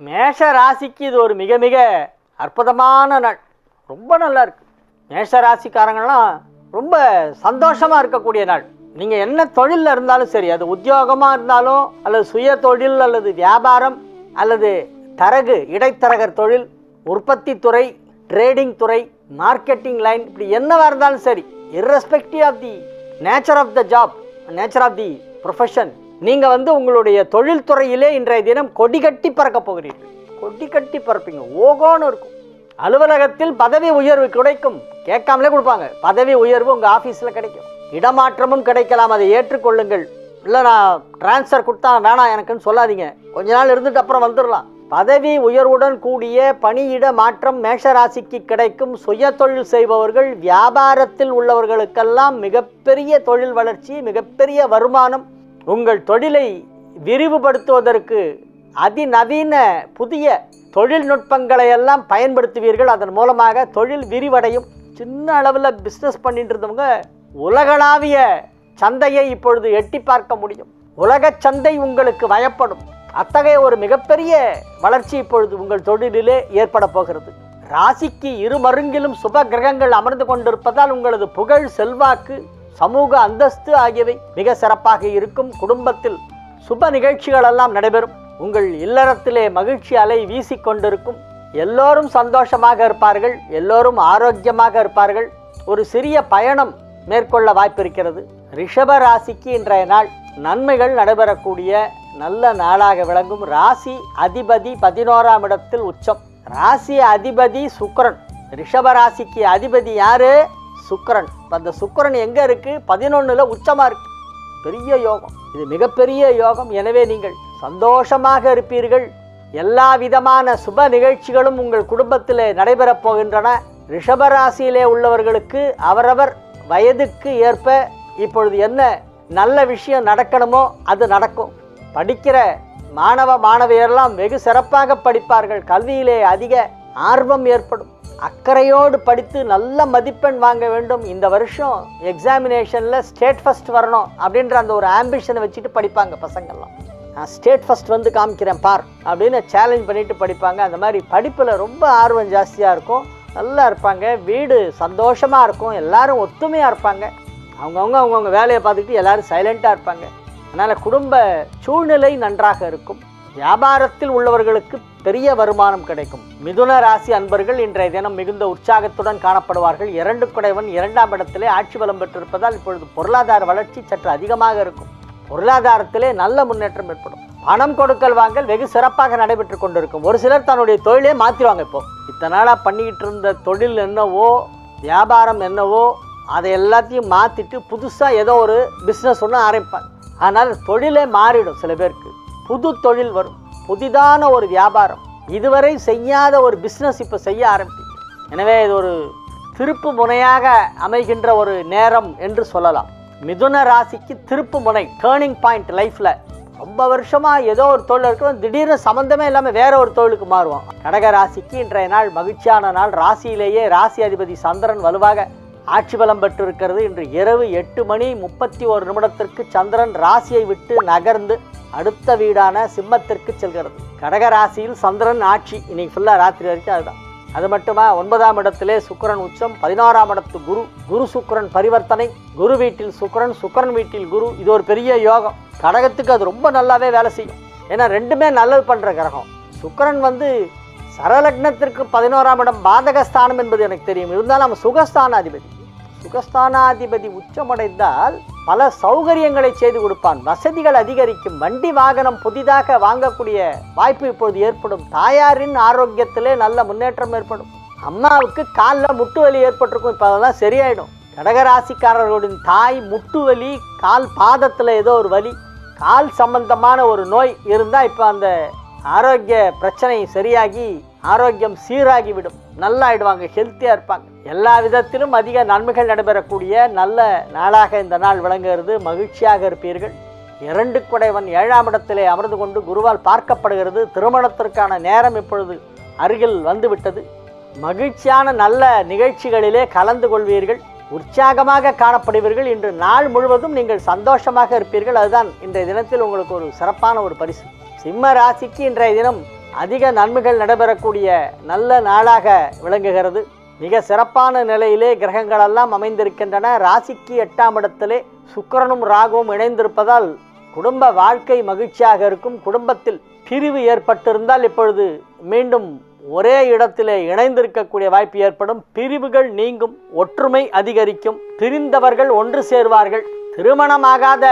மேஷ ராசிக்கு இது ஒரு மிக மிக அற்புதமான நாள். ரொம்ப நல்லா இருக்கு. மேஷ ராசிக்காரங்கெல்லாம் ரொம்ப சந்தோஷமா இருக்கக்கூடிய நாள். நீங்க என்ன தொழிலில் இருந்தாலும் சரி அது உத்தியோகமா இருந்தாலும் அல்லது சுய தொழில் அல்லது வியாபாரம் அல்லது தரகு இடைத்தரகர் தொழில் உற்பத்தி துறை ட்ரேடிங் துறை மார்க்கெட்டிங் லைன் இப்படி என்னவா இருந்தாலும் சரி irrespective of the nature of the job nature of the profession நீங்கள் வந்து உங்களுடைய தொழில்துறையிலே இன்றைய தினம் கொடி கட்டி பறக்க போகிறீர்கள். கொடி கட்டி பறப்பீங்க. ஓகோன்னு இருக்கும். அலுவலகத்தில் பதவி உயர்வு கிடைக்கும். கேட்காமலே கொடுப்பாங்க. பதவி உயர்வு உங்கள் ஆஃபீஸில் கிடைக்கும். இடமாற்றமும் கிடைக்கலாம். அதை ஏற்றுக்கொள்ளுங்கள். இல்லை நான் ட்ரான்ஸ்ஃபர் கொடுத்தா வேணாம் எனக்குன்னு சொல்லாதீங்க. கொஞ்ச நாள் இருந்துட்டு அப்புறம் வந்துடலாம் பதவி உயர்வுடன் கூடிய பணியிட மாற்றம் மேஷராசிக்கு கிடைக்கும். சுய தொழில் செய்பவர்கள் வியாபாரத்தில் உள்ளவர்களுக்கெல்லாம் மிகப்பெரிய தொழில் வளர்ச்சி மிகப்பெரிய வருமானம் உங்கள் தொழிலை விரிவுபடுத்துவதற்கு அதிநவீன புதிய தொழில்நுட்பங்களை எல்லாம் பயன்படுத்துவீர்கள். அதன் மூலமாக தொழில் விரிவடையும். சின்ன அளவில் பிஸ்னஸ் பண்ணிட்டு இருந்தவங்க உலகளாவிய சந்தையை இப்பொழுது எட்டி பார்க்க முடியும். உலக சந்தை உங்களுக்கு வயப்படும். அத்தகைய ஒரு மிகப்பெரிய வளர்ச்சி இப்பொழுது உங்கள் தொழிலிலே ஏற்பட போகிறது. ராசிக்கு இரு மருங்கிலும் சுப கிரகங்கள் அமர்ந்து கொண்டிருப்பதால் உங்களது புகழ் செல்வாக்கு சமூக அந்தஸ்து ஆகியவை மிக சிறப்பாக இருக்கும் குடும்பத்தில் சுப நிகழ்ச்சிகளெல்லாம் நடைபெறும். உங்கள் இல்லறத்திலே மகிழ்ச்சி அலை வீசிக்கொண்டிருக்கும் எல்லோரும் சந்தோஷமாக இருப்பார்கள் எல்லோரும் ஆரோக்கியமாக இருப்பார்கள். ஒரு சிறிய பயணம் மேற்கொள்ள வாய்ப்பிருக்கிறது. ரிஷப ராசிக்கு இன்றைய நாள் நன்மைகள் நடைபெறக்கூடிய நல்ல நாளாக விளங்கும். ராசி அதிபதி பதினோராம் இடத்தில் உச்சம். ராசி அதிபதி சுக்கரன். ரிஷப ராசிக்கு அதிபதி யாரு? சுக்கரன். அந்த சுக்கிரன் எங்கே இருக்குது பதினொன்றில் உச்சமாக இருக்கு. பெரிய யோகம். இது மிகப்பெரிய யோகம். எனவே நீங்கள் சந்தோஷமாக இருப்பீர்கள். எல்லா விதமான சுப நிகழ்ச்சிகளும் உங்கள் குடும்பத்தில் நடைபெறப் போகின்றன. ரிஷபராசியிலே உள்ளவர்களுக்கு அவரவர் வயதுக்கு ஏற்ப இப்பொழுது என்ன நல்ல விஷயம் நடக்கணுமோ அது நடக்கும். படிக்கிற மாணவ மாணவியரெல்லாம் வெகு சிறப்பாக படிப்பார்கள். கல்வியிலே அதிக ஆர்வம் ஏற்படும். அக்கறையோடு படித்து நல்ல மதிப்பெண் வாங்க வேண்டும். இந்த வருஷம் எக்ஸாமினேஷனில் ஸ்டேட் ஃபர்ஸ்ட் வரணும் அப்படின்ற அந்த ஒரு ஆம்பிஷனை வச்சுட்டு படிப்பாங்க பசங்கள்லாம். நான் ஸ்டேட் ஃபர்ஸ்ட் வந்து காமிக்கிறேன் பார் அப்படின்னு சேலஞ்ச் பண்ணிட்டு படிப்பாங்க. அந்த மாதிரி படிப்பில் ரொம்ப ஆர்வம் ஜாஸ்தியாக இருக்கும். நல்லா இருப்பாங்க. வீடு சந்தோஷமாக இருக்கும். எல்லாரும் ஒத்துமையாக இருப்பாங்க. அவங்கவுங்க அவங்கவுங்க வேலையை பார்த்துக்கிட்டு எல்லாரும் சைலண்ட்டாக இருப்பாங்க. அதனால் குடும்ப சூழ்நிலை நன்றாக இருக்கும். வியாபாரத்தில் உள்ளவர்களுக்கு பெரிய வருமானம் கிடைக்கும். மிதுன ராசி அன்பர்கள் இன்றைய தினம் மிகுந்த உற்சாகத்துடன் காணப்படுவார்கள். இரண்டு குடைவன் இரண்டாம் இடத்திலே ஆட்சி பலம் பெற்றிருப்பதால் இப்பொழுது பொருளாதார வளர்ச்சி சற்று அதிகமாக இருக்கும். பொருளாதாரத்திலே நல்ல முன்னேற்றம் ஏற்படும். பணம் கொடுக்கல் வாங்கல் வெகு சிறப்பாக நடைபெற்று கொண்டிருக்கும். ஒரு சிலர் தன்னுடைய தொழிலே மாற்றிடுவாங்க இப்போ. இத்தனை நாளாக பண்ணிக்கிட்டு இருந்த தொழில் என்னவோ வியாபாரம் என்னவோ அதை எல்லாத்தையும் மாற்றிட்டு புதுசாக ஏதோ ஒரு பிஸ்னஸ் ஒன்று ஆரம்பிப்பாங்க. ஆனால் தொழிலே மாறிடும் சில பேருக்கு. புது தொழில் வரும். புதிதான ஒரு வியாபாரம். இதுவரை செய்யாத ஒரு பிஸ்னஸ் இப்போ செய்ய ஆரம்பிப்பீங்க எனவே இது ஒரு திருப்பு முனையாக அமைகின்ற ஒரு நேரம் என்று சொல்லலாம். மிதுன ராசிக்கு திருப்பு முனை டேர்னிங் பாயிண்ட் லைஃப்பில் ரொம்ப வருஷமாக ஏதோ ஒரு தொழில் இருக்கும் திடீர்னு சம்மந்தமே இல்லாமல் வேற ஒரு தொழிலுக்கு மாறுவோம் கடக ராசிக்கு இன்றைய நாள் மகிழ்ச்சியான நாள். ராசியிலேயே ராசி அதிபதி சந்திரன் வலுவாக ஆட்சி பலம் பெற்றிருக்கிறது. இன்று இரவு எட்டு மணி முப்பத்தி ஒரு நிமிடத்திற்கு சந்திரன் ராசியை விட்டு நகர்ந்து அடுத்த வீடான சிம்மத்திற்கு செல்கிறது. கடக ராசியில் சந்திரன் ஆட்சி இன்னைக்கு ஃபுல்லாக ராத்திரி வரைக்கும் அதுதான். அது மட்டுமா? ஒன்பதாம் இடத்திலே சுக்கரன் உச்சம் பதினோராம் இடத்து குரு. குரு சுக்கிரன் பரிவர்த்தனை குரு வீட்டில் சுக்கரன் சுக்கரன் வீட்டில் குரு. இது ஒரு பெரிய யோகம். கடகத்துக்கு அது ரொம்ப நல்லாவே வேலை செய்யும். ஏன்னா ரெண்டுமே நல்லது பண்ணுற கிரகம். சுக்கரன் வந்து சரலக்னத்திற்கு பதினோராம் இடம் பாதகஸ்தானம் என்பது எனக்கு தெரியும். இருந்தாலும் நம்ம சுகஸ்தானாதிபதி. சுகஸ்தானாதிபதி உச்சமடைந்தால் பல சௌகரியங்களை செய்து கொடுப்பான். வசதிகள் அதிகரிக்கும். வண்டி வாகனம் புதிதாக வாங்கக்கூடிய வாய்ப்பு இப்போது ஏற்படும். தாயாரின் ஆரோக்கியத்திலே நல்ல முன்னேற்றம் ஏற்படும். அம்மாவுக்கு காலில் முட்டு வலி ஏற்பட்டிருக்கும். இப்போ அதெல்லாம் சரியாயிடும். கடகராசிக்காரர்களுடன் தாய் முட்டு வலி கால் பாதத்தில் ஏதோ ஒரு வலி கால் சம்பந்தமான ஒரு நோய் இருந்தால் இப்போ அந்த ஆரோக்கிய பிரச்சனை சரியாகி ஆரோக்கியம் சீராகிவிடும். நல்லா ஆயிடுவாங்க ஹெல்த்தியாக இருப்பாங்க. எல்லா விதத்திலும் அதிக நன்மைகள் நடைபெறக்கூடிய நல்ல நாளாக இந்த நாள் விளங்குகிறது. மகிழ்ச்சியாக இருப்பீர்கள். இரண்டு குடைவன் ஏழாம் இடத்திலே அமர்ந்து கொண்டு குருவால் பார்க்கப்படுகிறது. திருமணத்திற்கான நேரம் இப்பொழுது அருகில் வந்துவிட்டது. மகிழ்ச்சியான நல்ல நிகழ்ச்சிகளிலே கலந்து கொள்வீர்கள். உற்சாகமாக காணப்படுவீர்கள். இன்று நாள் முழுவதும் நீங்கள் சந்தோஷமாக இருப்பீர்கள். அதுதான் இன்றைய தினத்தில் உங்களுக்கு ஒரு சிறப்பான ஒரு பரிசு. சிம்ம ராசிக்கு இன்றைய தினம் அதிக நன்மைகள் நடைபெறக்கூடிய நல்ல நாளாக விளங்குகிறது. மிக சிறப்பான நிலையிலே கிரகங்களெல்லாம் அமைந்திருக்கின்றன. ராசிக்கு எட்டாம் இடத்திலே சுக்கிரனும் ராகுவும் இணைந்திருப்பதால் குடும்ப வாழ்க்கை மகிழ்ச்சியாக இருக்கும். குடும்பத்தில் பிரிவு ஏற்பட்டிருந்தால் இப்பொழுது மீண்டும் ஒரே இடத்திலே இணைந்திருக்கக்கூடிய வாய்ப்பு ஏற்படும். பிரிவுகள் நீங்கும் ஒற்றுமை அதிகரிக்கும். பிரிந்தவர்கள் ஒன்று சேர்வார்கள். திருமணமாகாத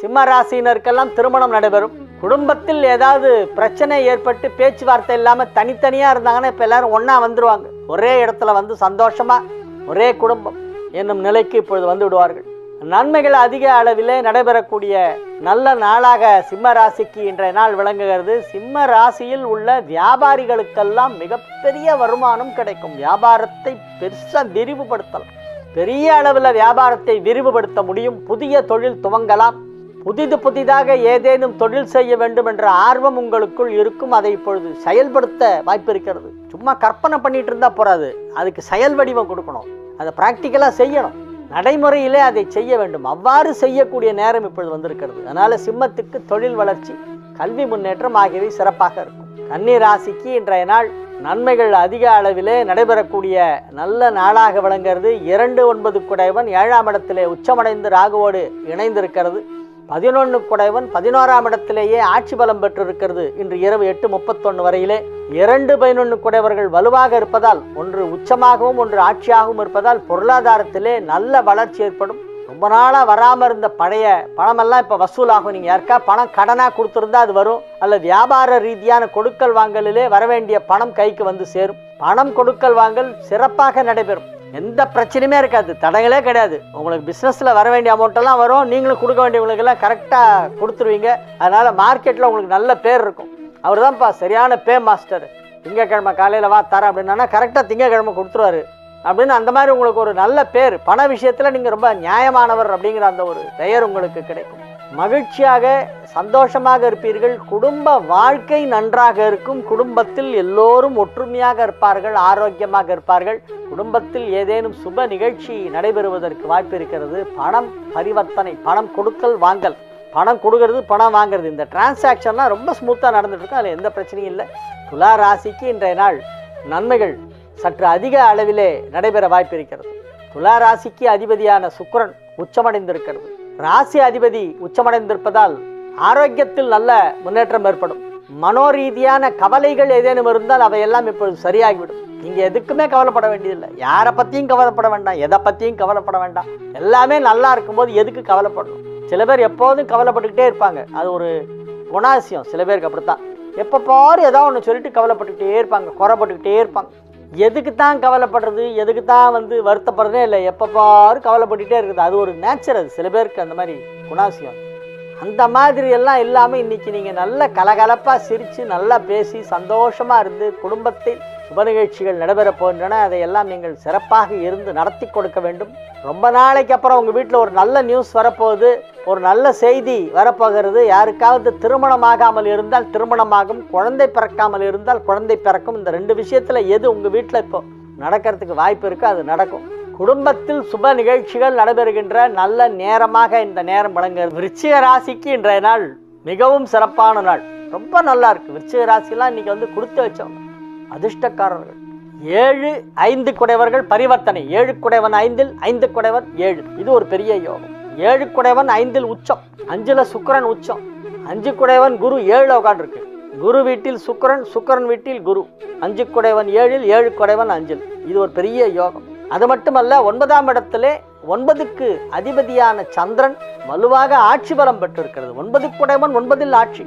சிம்ம ராசியினருக்கெல்லாம் திருமணம் நடைபெறும். குடும்பத்தில் ஏதாவது பிரச்சனை ஏற்பட்டு பேச்சுவார்த்தை இல்லாமல் தனித்தனியாக இருந்தாங்கன்னா இப்போ எல்லாரும் ஒன்றா வந்துருவாங்க. ஒரே இடத்துல வந்து சந்தோஷமாக ஒரே குடும்பம் என்னும் நிலைக்கு இப்பொழுது வந்து விடுவார்கள். நன்மைகள் அதிக அளவிலே நடைபெறக்கூடிய நல்ல நாளாக சிம்ம ராசிக்கு இன்றைய நாள் விளங்குகிறது. சிம்ம ராசியில் உள்ள வியாபாரிகளுக்கெல்லாம் மிகப்பெரிய வருமானம் கிடைக்கும். வியாபாரத்தை பெருசாக விரிவுபடுத்தலாம். பெரிய அளவில் வியாபாரத்தை விரிவுபடுத்த முடியும். புதிய தொழில் துவங்கலாம். புதிது புதிதாக ஏதேனும் தொழில் செய்ய வேண்டும் என்ற ஆர்வம் உங்களுக்குள் இருக்கும் அதை இப்பொழுது செயல்படுத்த வாய்ப்பு இருக்கிறது சும்மா கற்பனை பண்ணிட்டு இருந்தா போறாது. அதுக்கு செயல் வடிவம் கொடுக்கணும். அதை ப்ராக்டிக்கலாக செய்யணும். நடைமுறையிலே அதை செய்ய வேண்டும். அவ்வாறு செய்யக்கூடிய நேரம் இப்பொழுது வந்திருக்கிறது. அதனால சிம்மத்துக்கு தொழில் வளர்ச்சி கல்வி முன்னேற்றம் ஆகியவை சிறப்பாக இருக்கும். கன்னி ராசிக்கு இன்றைய நாள் நன்மைகள் அதிக அளவிலே நடைபெறக்கூடிய நல்ல நாளாக விளங்குகிறது. இரண்டு ஒன்பது குடைவன் ஏழாம் இடத்திலே உச்சமடைந்து ராகுவோடு இணைந்திருக்கிறது. பதினொன்று குடைவன் பதினோராம் இடத்திலேயே ஆட்சி பலம் பெற்றிருக்கிறது. இன்று இரவு எட்டு முப்பத்தொன்று வரையிலே இரண்டு பதினொன்று குடைவர்கள் வலுவாக இருப்பதால் ஒன்று உச்சமாகவும் ஒன்று ஆட்சியாகவும் இருப்பதால் பொருளாதாரத்திலே நல்ல வளர்ச்சி ஏற்படும். ரொம்ப நாளாக வராமல் இருந்த பழைய பணமெல்லாம் இப்போ வசூலாகும். நீங்கள் யாருக்கா பணம் கடனாக கொடுத்துருந்தா அது வரும். அல்ல வியாபார ரீதியான கொடுக்கல் வாங்கலிலே வரவேண்டிய பணம் கைக்கு வந்து சேரும். பணம் கொடுக்கல் வாங்கல் சிறப்பாக நடைபெறும். எந்த பிரச்சனையுமே இருக்காது. தடங்களே கிடையாது. உங்களுக்கு பிஸ்னஸில் வர வேண்டிய அமௌண்ட்டெல்லாம் வரும். நீங்களும் கொடுக்க வேண்டியவங்களுக்கெல்லாம் கரெக்டாக கொடுத்துருவீங்க. அதனால் மார்க்கெட்டில் உங்களுக்கு நல்ல பேர் இருக்கும். அவர் தான்ப்பா சரியான பே மாஸ்டர் திங்கக்கிழமை காலையில் வா தரேன் அப்படின்னா கரெக்டாக திங்கக்கிழமை கொடுத்துருவாரு. அப்படின்னு அந்த மாதிரி உங்களுக்கு ஒரு நல்ல பேர். பண விஷயத்தில் நீங்கள் ரொம்ப நியாயமானவர் அப்படிங்கிற அந்த ஒரு பெயர் உங்களுக்கு கிடைக்கும். மகிழ்ச்சியாக சந்தோஷமாக இருப்பீர்கள். குடும்ப வாழ்க்கை நன்றாக இருக்கும். குடும்பத்தில் எல்லோரும் ஒற்றுமையாக இருப்பார்கள் ஆரோக்கியமாக இருப்பார்கள். குடும்பத்தில் ஏதேனும் சுப நிகழ்ச்சி நடைபெறுவதற்கு வாய்ப்பு இருக்கிறது. பணம் பரிவர்த்தனை பணம் கொடுக்கல் வாங்கல். பணம் கொடுக்கறது பணம் வாங்குறது. இந்த டிரான்சாக்ஷன்லாம் ரொம்ப ஸ்மூத்தாக நடந்துட்டு இருக்கும் அதில் எந்த பிரச்சனையும் இல்லை. துலா ராசிக்கு இன்றைய நாள் நன்மைகள் சற்று அதிக அளவிலே நடைபெற வாய்ப்பு இருக்கிறது. துலா ராசிக்கு அதிபதியான சுக்கரன் உச்சமடைந்திருக்கிறது. ராசி அதிபதி உச்சமடைந்திருப்பதால் ஆரோக்கியத்தில் நல்ல முன்னேற்றம் ஏற்படும். மனோரீதியான கவலைகள் ஏதேனும் இருந்தால் அவையெல்லாம் இப்பொழுது சரியாகிவிடும். நீங்கள் எதுக்குமே கவலைப்பட வேண்டியதில்லை. யாரை பற்றியும் கவலைப்பட வேண்டாம். எதை பற்றியும் கவலைப்பட வேண்டாம். எல்லாமே நல்லா இருக்கும்போது எதுக்கு கவலைப்படணும்? சில பேர் எப்போதும் கவலைப்பட்டுக்கிட்டே இருப்பாங்க. அது ஒரு குணாசியம் சில பேருக்கு அப்படித்தான். எப்போ பாரு ஏதோ ஒன்று சொல்லிட்டு கவலைப்பட்டுக்கிட்டே இருப்பாங்க. குறைப்பட்டுக்கிட்டே இருப்பாங்க. எதுக்கு தான் கவலைப்படுறது? எதுக்கு தான் வந்து வருத்தப்படுறதே இல்லை. எப்போ பாரு கவலைப்பட்டுக்கிட்டே இருக்குது. அது ஒரு நேச்சர் அது. சில பேருக்கு அந்த மாதிரி குணாசியம் அந்த மாதிரி எல்லாம் இல்லாமல் இன்னைக்கு நீங்கள் நல்ல கலகலப்பாக சிரித்து நல்லா பேசி சந்தோஷமாக இருந்து குடும்பத்தில் உப நிகழ்ச்சிகள் நடைபெறப் போகின்றன. அதையெல்லாம் நீங்கள் சிறப்பாக இருந்து நடத்தி கொடுக்க வேண்டும். ரொம்ப நாளைக்கு அப்புறம் உங்கள் வீட்டில் ஒரு நல்ல நியூஸ் வரப்போகுது. ஒரு நல்ல செய்தி வரப்போகிறது. யாருக்காவது திருமணமாகாமல் இருந்தால் திருமணமாகும். குழந்தை பிறக்காமல் இருந்தால் குழந்தை பிறக்கும். இந்த ரெண்டு விஷயத்தில் எது உங்கள் வீட்டில் இப்போ நடக்கிறதுக்கு வாய்ப்பு இருக்கோ அது நடக்கும். குடும்பத்தில் சுப நிகழ்ச்சிகள் நடைபெறுகின்ற நல்ல நேரமாக இந்த நேரம் விளங்குகிறது. விருச்சிக ராசிக்கு இன்றைய நாள் மிகவும் சிறப்பான நாள். ரொம்ப நல்லா இருக்கு. விருச்சிக ராசிலாம் இன்னைக்கு வந்து கொடுத்து வச்சவங்க அதிர்ஷ்டக்காரர்கள். ஏழு ஐந்து குடைவர்கள் பரிவர்த்தனை. ஏழு குடைவன் ஐந்தில் ஐந்து குடைவன் ஏழு. இது ஒரு பெரிய யோகம். ஏழு குடைவன் ஐந்தில் உச்சம். அஞ்சுல சுக்கிரன் உச்சம். அஞ்சு குடைவன் குரு ஏழு உட்காண்டிருக்கு குரு வீட்டில் சுக்கரன் சுக்கிரன் வீட்டில் குரு. அஞ்சு குடைவன் ஏழில் ஏழு குடைவன் அஞ்சில். இது ஒரு பெரிய யோகம். அது மட்டுமல்ல ஒன்பதாம் இடத்திலே ஒன்பதுக்கு அதிபதியான சந்திரன் வலுவாக ஆட்சி பலம் பெற்றிருக்கிறது. ஒன்பது குடைவன் ஒன்பதில் ஆட்சி.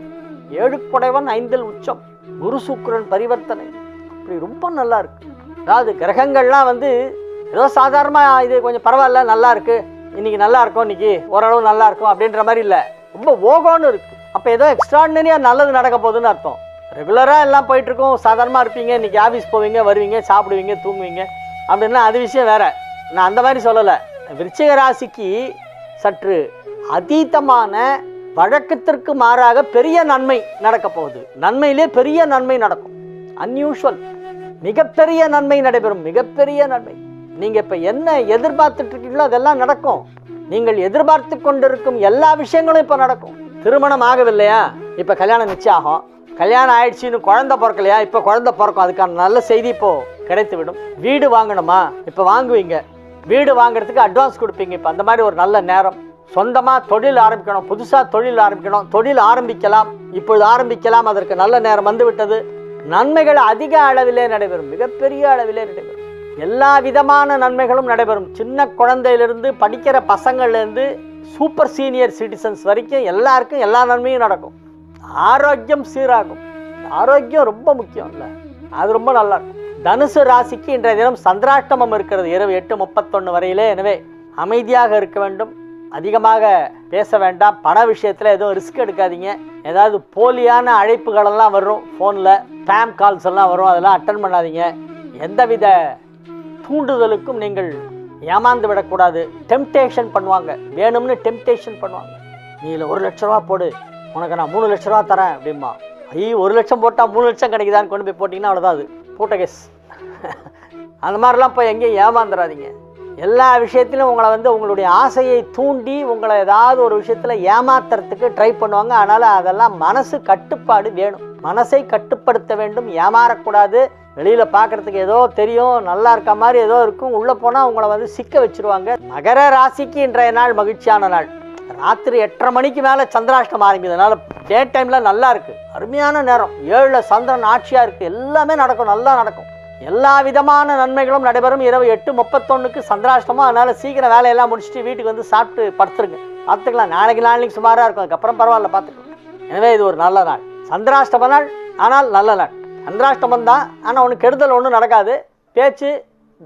ஏழு குடைவன் ஐந்தில் உச்சம். குரு சுக்கரன் பரிவர்த்தனை. இப்படி ரொம்ப நல்லா இருக்கு. அதாவது கிரகங்கள்லாம் வந்து ஏதோ சாதாரணமாக இது கொஞ்சம் பரவாயில்ல நல்லா இருக்கு. இன்னைக்கு நல்லா இருக்கும் இன்னைக்கு ஓரளவு நல்லா இருக்கும் அப்படின்ற மாதிரி இல்லை. ரொம்ப ஓகோன்னு இருக்கு. அப்போ ஏதோ எக்ஸ்ட்ராடினரியாக நல்லது நடக்க போகுதுன்னு அர்த்தம். ரெகுலராக எல்லாம் போயிட்டு இருக்கோம். சாதாரணமாக இருப்பீங்க. இன்னைக்கு ஆஃபீஸ் போவீங்க வருவீங்க சாப்பிடுவீங்க தூங்குவீங்க. அப்படின்னா அது விஷயம் வேற. நான் அந்த மாதிரி சொல்லலை. விருச்சிக ராசிக்கு சற்று அதீதமான வழக்கத்திற்கு மாறாக பெரிய நன்மை நடக்க போகுது. நன்மையிலே பெரிய நன்மை நடக்கும். அன்யூஷுவல் மிகப்பெரிய நன்மை நடைபெறும். மிகப்பெரிய நன்மை. நீங்கள் இப்போ என்ன எதிர்பார்த்துட்டு இருக்கீங்களோ அதெல்லாம் நடக்கும். நீங்கள் எதிர்பார்த்து கொண்டிருக்கும் எல்லா விஷயங்களும் இப்போ நடக்கும். திருமணம் ஆகவில்லையா? இப்போ கல்யாணம் நிச்சயம் ஆகும். கல்யாணம் ஆயிடுச்சுன்னு குழந்தை பிறக்கலையா? இப்போ குழந்தை பிறக்கும். அதுக்கான நல்ல செய்தி இப்போ கிடைத்து விடும் வீடு வாங்கணுமா? இப்போ வாங்குவீங்க. வீடு வாங்குறதுக்கு அட்வான்ஸ் கொடுப்பீங்க. இப்போ அந்த மாதிரி ஒரு நல்ல நேரம். சொந்தமாக தொழில் ஆரம்பிக்கணும். புதுசாக தொழில் ஆரம்பிக்கணும். தொழில் ஆரம்பிக்கலாம். இப்பொழுது ஆரம்பிக்கலாம். அதற்கு நல்ல நேரம் வந்துவிட்டது நன்மைகள் அதிக அளவிலே நடைபெறும். மிகப்பெரிய அளவிலே நடைபெறும். எல்லா விதமான நன்மைகளும் நடைபெறும். சின்ன குழந்தையிலிருந்து படிக்கிற பசங்கள்லேருந்து சூப்பர் சீனியர் சிட்டிசன்ஸ் வரைக்கும் எல்லாருக்கும் எல்லா நன்மையும் நடக்கும். ஆரோக்கியம் சீராகும். ஆரோக்கியம் ரொம்ப முக்கியம் இல்லை. அது ரொம்ப நல்லா இருக்கும் தனுசு ராசிக்கு இன்றைய தினம் சந்திராஷ்டமம் இருக்கிறது. இரவு எட்டு முப்பத்தொன்று வரையிலே எனவே அமைதியாக இருக்க வேண்டும். அதிகமாக பேச வேண்டாம். பண விஷயத்தில் எதுவும் ரிஸ்க் எடுக்காதீங்க. ஏதாவது போலியான அழைப்புகளெல்லாம் வரும் ஃபோனில் ஸ்பேம் கால்ஸ் எல்லாம் வரும். அதெல்லாம் அட்டன் பண்ணாதீங்க. எந்தவித தூண்டுதலுக்கும் நீங்கள் ஏமாந்து விடக்கூடாது. டெம்டேஷன் பண்ணுவாங்க. வேணும்னு டெம்டேஷன் பண்ணுவாங்க. நீ இதில் ஒரு லட்ச ரூபா போடு. உனக்கு நான் மூணு லட்ச ரூபா தரேன் அப்படிம்பா. ஐயோ ஒரு லட்சம் போட்டால் மூணு லட்சம் கிடைக்குதான்னு கொண்டு போய் போட்டிங்கன்னா அவ்வளோதான் அது. போட்ட கேஸ் அந்த மாதிரிலாம் இப்போ எங்கேயும் ஏமாந்துடாதீங்க எல்லா விஷயத்திலும் உங்களை வந்து உங்களுடைய ஆசையை தூண்டி உங்களை ஏதாவது ஒரு விஷயத்தில் ஏமாத்துறதுக்கு ட்ரை பண்ணுவாங்க. அதனால் அதெல்லாம் மனசு கட்டுப்பாடு வேணும். மனசை கட்டுப்படுத்த வேண்டும். ஏமாறக்கூடாது. வெளியில் பார்க்குறதுக்கு ஏதோ தெரியும். நல்லா இருக்க மாதிரி ஏதோ இருக்கும். உள்ளே போனால் உங்களை வந்து சிக்க வச்சிருவாங்க. மகர ராசிக்கு இன்றைய நாள் மகிழ்ச்சியான நாள். ராத்திரி எட்டரை மணிக்கு மேலே சந்திராஷ்டம் ஆரம்பிக்குது. டே டைமில் நல்லா இருக்குது அருமையான நேரம். ஏழில் சந்திரன் ஆட்சியாக இருக்குது எல்லாமே நடக்கும். நல்லா நடக்கும். எல்லா விதமான நன்மைகளும் நடைபெறும். இரவு எட்டு முப்பத்தொன்னுக்கு சந்திராஷ்டமம். அதனால் சீக்கிரம் வேலையெல்லாம் முடிச்சுட்டு வீட்டுக்கு வந்து சாப்பிட்டு படுத்துருங்க. பார்த்துக்கலாம். நாளைக்கு நாளைக்கு சுமாராக இருக்கும். அதுக்கப்புறம் பரவாயில்ல பார்த்துக்கலாம். எனவே இது ஒரு நல்ல நாள். சந்திராஷ்டம நாள். ஆனால் நல்ல நாள். சந்திராஷ்டமம் தான். ஆனால் ஒன்று கெடுதல் ஒன்றும் நடக்காது. பேச்சு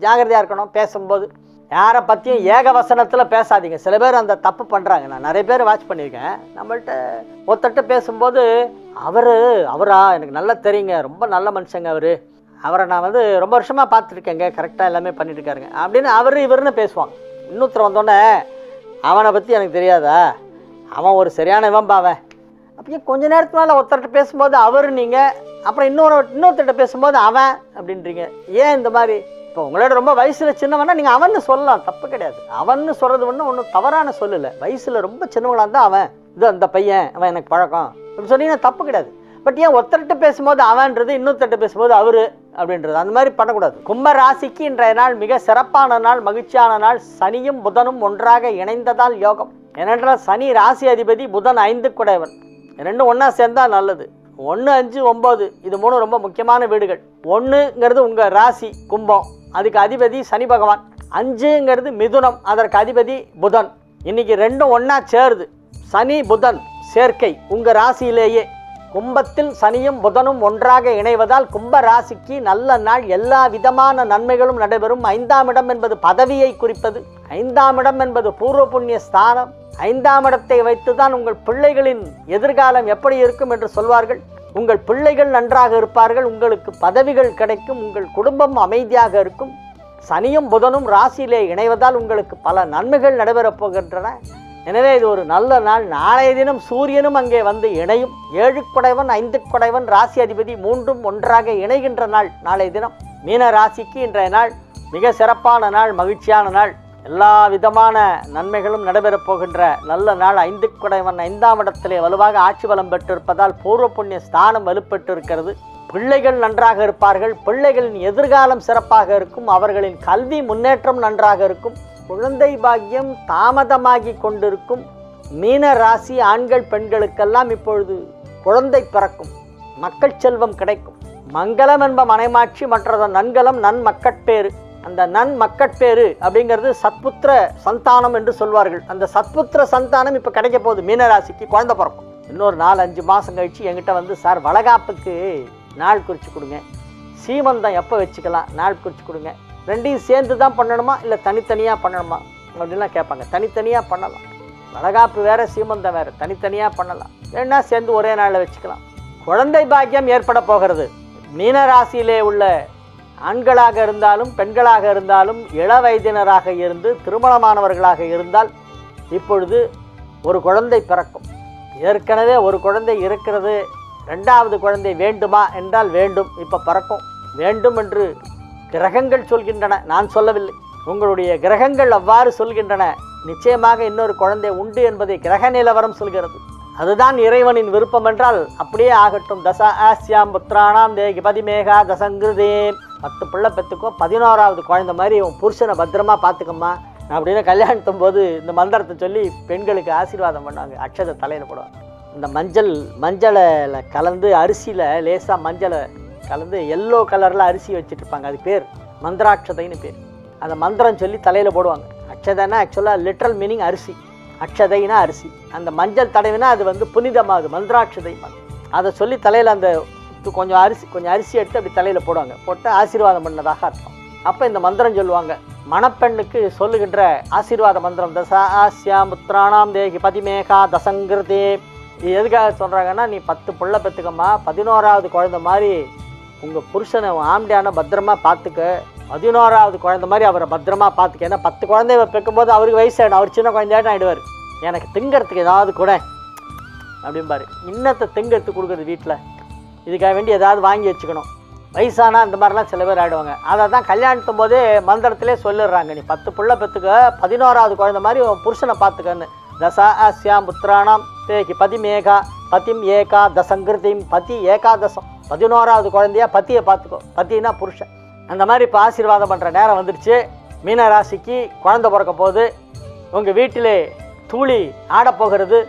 ஜாகிரதையாக இருக்கணும். பேசும்போது. யாரை பற்றியும் ஏக வசனத்தில் பேசாதீங்க. சில பேர் அந்த தப்பு பண்ணுறாங்க நான் நிறைய பேர் வாட்ச் பண்ணியிருக்கேன். நம்மள்ட்ட ஒருத்தட்ட பேசும்போது அவர் அவரா? எனக்கு நல்லா தெரியுங்க. ரொம்ப நல்ல மனுஷங்க அவர். அவரை நான் வந்து ரொம்ப வருஷமாக பார்த்துருக்கேங்க. கரெக்டாக எல்லாமே பண்ணிட்டுருக்காருங்க. அப்படின்னு அவர் இவருன்னு பேசுவாங்க. இன்னொருத்தர் வந்தோடனே அவனை பற்றி எனக்கு தெரியாதா? அவன் ஒரு சரியானவன் பாவன் அப்படியே கொஞ்ச நேரத்துனால ஒருத்தர்கிட்ட பேசும்போது அவர் நீங்கள் அப்புறம் இன்னொரு இன்னொருத்தர்கிட்ட பேசும்போது அவன் அப்படின்றீங்க. ஏன் இந்த மாதிரி? இப்போ உங்களோட ரொம்ப வயசில் சின்னவனா நீங்கள் அவன்னு சொல்லலாம் தப்பு கிடையாது. அவன்னு சொல்கிறது ஒன்றும் ஒன்றும் தவறான சொல்லலை. வயசில் ரொம்ப சின்னவனாக இருந்தால் அவன் இது அந்த பையன் அவன் எனக்கு பழக்கம். அப்படி சொன்னீங்கன்னா தப்பு கிடையாது. பட் ஏன் ஒருத்தர்கிட்ட பேசும்போது அவன்றது இன்னொருத்தர்கிட்ட பேசும்போது அவர் அப்படின்றது? அந்த மாதிரி பண்ணக்கூடாது. கும்ப ராசிக்கு இன்றைய நாள் மிக சிறப்பான நாள் மகிழ்ச்சியான நாள். சனியும் புதனும் ஒன்றாக இணைந்ததால் யோகம். ஏனென்றால் சனி ராசி அதிபதி புதன் ஐந்து குடையவன். ரெண்டும் ஒன்றா சேர்ந்தால் நல்லது. ஒன்று அஞ்சு ஒம்பது இது மூணு ரொம்ப முக்கியமான வீடுகள். ஒன்றுங்கிறது உங்கள் ராசி கும்பம். அதுக்கு அதிபதி சனி பகவான். அஞ்சுங்கிறது மிதுனம் அதற்கு அதிபதி புதன். இன்னைக்கு ரெண்டும் ஒன்றா சேருது. சனி புதன் சேர்க்கை. உங்கள் ராசியிலேயே கும்பத்தில் சனியும் புதனும் ஒன்றாக இணைவதால் கும்ப ராசிக்கு நல்ல நாள். எல்லா விதமான நன்மைகளும் நடைபெறும். ஐந்தாம் இடம் என்பது பதவியை குறிப்பது. ஐந்தாம் இடம் என்பது பூர்வ புண்ணிய ஸ்தானம். ஐந்தாம் இடத்தை வைத்துதான் உங்கள் பிள்ளைகளின் எதிர்காலம் எப்படி இருக்கும் என்று சொல்வார்கள். உங்கள் பிள்ளைகள் நன்றாக இருப்பார்கள் உங்களுக்கு பதவிகள் கிடைக்கும் உங்கள் குடும்பம் அமைதியாக இருக்கும். சனியும் புதனும் ராசியிலே இணைவதால் உங்களுக்கு பல நன்மைகள் நடைபெறப் போகின்றன. எனவே இது ஒரு நல்ல நாள். நாளைய தினம் சூரியனும் அங்கே வந்து இணையும். ஏழு குடைவன் ஐந்து குடைவன் ராசி அதிபதி மூன்றும் ஒன்றாக இணைகின்ற நாள் நாளைய தினம். மீன ராசிக்கு இன்றைய நாள் மிக சிறப்பான நாள் மகிழ்ச்சியான நாள். எல்லா விதமான நன்மைகளும் நடைபெறப் போகின்ற நல்ல நாள். ஐந்து குடைவன் ஐந்தாம் இடத்திலே வலுவாக ஆட்சி பலம் பெற்றிருப்பதால் பூர்வ புண்ணிய ஸ்தானம் வலுப்பெற்று இருக்கிறது பிள்ளைகள் நன்றாக இருப்பார்கள். பிள்ளைகளின் எதிர்காலம் சிறப்பாக இருக்கும். அவர்களின் கல்வி முன்னேற்றம் நன்றாக இருக்கும். குழந்தை பாக்கியம் தாமதமாகி கொண்டிருக்கும். மீன ராசி ஆண்கள் பெண்களுக்கெல்லாம் இப்பொழுது குழந்தை பிறக்கும். மக்கள் செல்வம் கிடைக்கும். மங்களம் என்ப மனைமாட்சி மற்றதன் நன்கலம் நன் மக்கட்பேறு அந்த நன் மக்கட்பேறு அப்படிங்கிறது சத்புத்திர சந்தானம் என்று சொல்வார்கள். அந்த சத்புத்திர சந்தானம் இப்போ கிடைக்க போகுது மீனராசிக்கு குழந்தை பிறக்கும். இன்னொரு நாலு அஞ்சு மாதம் கழித்து என்கிட்ட வந்து சார் வளகாப்புக்கு நாள் குறித்து கொடுங்க. சீமந்தம் எப்போ வச்சுக்கலாம்? நாள் குறித்து கொடுங்க. ரெண்டையும் சேர்ந்து தான் பண்ணணுமா? இல்லை தனித்தனியாக பண்ணணுமா? அப்படின்லாம் கேட்பாங்க. தனித்தனியாக பண்ணலாம். வளகாப்பு வேறு சீமந்தம் வேறு. தனித்தனியாக பண்ணலாம். வேணா சேர்ந்து ஒரே நாளில் வச்சுக்கலாம். குழந்தை பாக்கியம் ஏற்பட போகிறது. மீனராசியிலே உள்ள ஆண்களாக இருந்தாலும் பெண்களாக இருந்தாலும் இள வயதினராக இருந்து திருமணமானவர்களாக இருந்தால் இப்பொழுது ஒரு குழந்தை பிறக்கும். ஏற்கனவே ஒரு குழந்தை இருக்கிறது ரெண்டாவது குழந்தை வேண்டுமா என்றால் வேண்டும் இப்போ பிறக்கும். வேண்டும் என்று கிரகங்கள் சொல்கின்றன நான் சொல்லவில்லை. உங்களுடைய கிரகங்கள் அவ்வாறு சொல்கின்றன நிச்சயமாக இன்னொரு குழந்தை உண்டு என்பதை கிரக நிலவரம் சொல்கிறது. அதுதான் இறைவனின் விருப்பம் என்றால் அப்படியே ஆகட்டும். தச ஆசியாம் புத்திராணாம் தேகி பதிமேகா தசங்கிருதே பத்து பிள்ளை பெற்றுக்கோ பதினோராவது குழந்தை மாதிரி உன் புருஷனை பத்திரமா பார்த்துக்கம்மா அப்படின்னு கல்யாணத்தும் போது இந்த மந்திரத்தை சொல்லி பெண்களுக்கு ஆசீர்வாதம் பண்ணுவாங்க. அக்ஷதை தலையில் போடுவாங்க. இந்த மஞ்சள் மஞ்சளில் கலந்து அரிசியில் லேசாக மஞ்சளை கலந்து எல்லோ கலரில் அரிசி வச்சுட்ருப்பாங்க அது பேர் மந்திராட்சதைன்னு பேர். அந்த மந்திரம் சொல்லி தலையில் போடுவாங்க. அக்ஷதைன்னா ஆக்சுவலாக லிட்ரல் மீனிங் அரிசி. அக்ஷதைனா அரிசி. அந்த மஞ்சள் தடவினா அது வந்து புனிதமாகுது. மந்திராட்சதை அதை சொல்லி தலையில் அந்த கொஞ்சம் அரிசி கொஞ்சம் அரிசி எடுத்து அப்படி தலையில் போடுவாங்க. போட்டு ஆசீர்வாதம் பண்ணதாக அர்த்தம். அப்போ இந்த மந்திரம் சொல்லுவாங்க. மணப்பெண்ணுக்கு சொல்லுகின்ற ஆசீர்வாத மந்திரம் தசா ஆசியா புத்திராணாம் தேகி பதிமேகா தசங்கிருதே. இது எதுக்காக சொல்கிறாங்கன்னா நீ பத்து புள்ள பெற்றுக்கம்மா பதினோராவது குழந்த மாதிரி உங்கள் புருஷனை ஆம்டியான பத்திரமா பார்த்துக்க பதினோராவது குழந்தை மாதிரி அவரை பத்திரமா பார்த்துக்க ஏன்னா பத்து குழந்தைய பெக்கும்போது அவருக்கு வயசாகிடும் அவர் சின்ன குழந்தையாட்டம் ஆகிடுவார் எனக்கு திங்கிறதுக்கு ஏதாவது கூட. அப்படிம்பாரு. இன்னத்தை திங்கறதுக்கு கொடுக்குறது வீட்டில் இதுக்காக வேண்டி ஏதாவது வாங்கி வச்சுக்கணும். வயசானால் அந்த மாதிரிலாம் சில பேர் ஆடுவாங்க அதை தான் கல்யாணத்தும் போது மந்திரத்திலே சொல்லிடுறாங்க. நீ பத்து புள்ள பெற்றுக்க பதினோராவது குழந்தை மாதிரி உன் புருஷனை பார்த்துக்கன்னு. தசா ஆசியாம் புத்திராணாம் தேகி பதிமேகா பதிம் ஏகா தசங்கிருதிம் பதி ஏகாதசம். பதினோராவது குழந்தையா பத்தியை பார்த்துக்கோ. பத்தினா புருஷன். அந்த மாதிரி இப்போ ஆசீர்வாதம் பண்ணுற நேரம் வந்துடுச்சு மீன ராசிக்கு பிறக்க போது உங்கள் வீட்டிலே தூளி ஆடப்போகிறது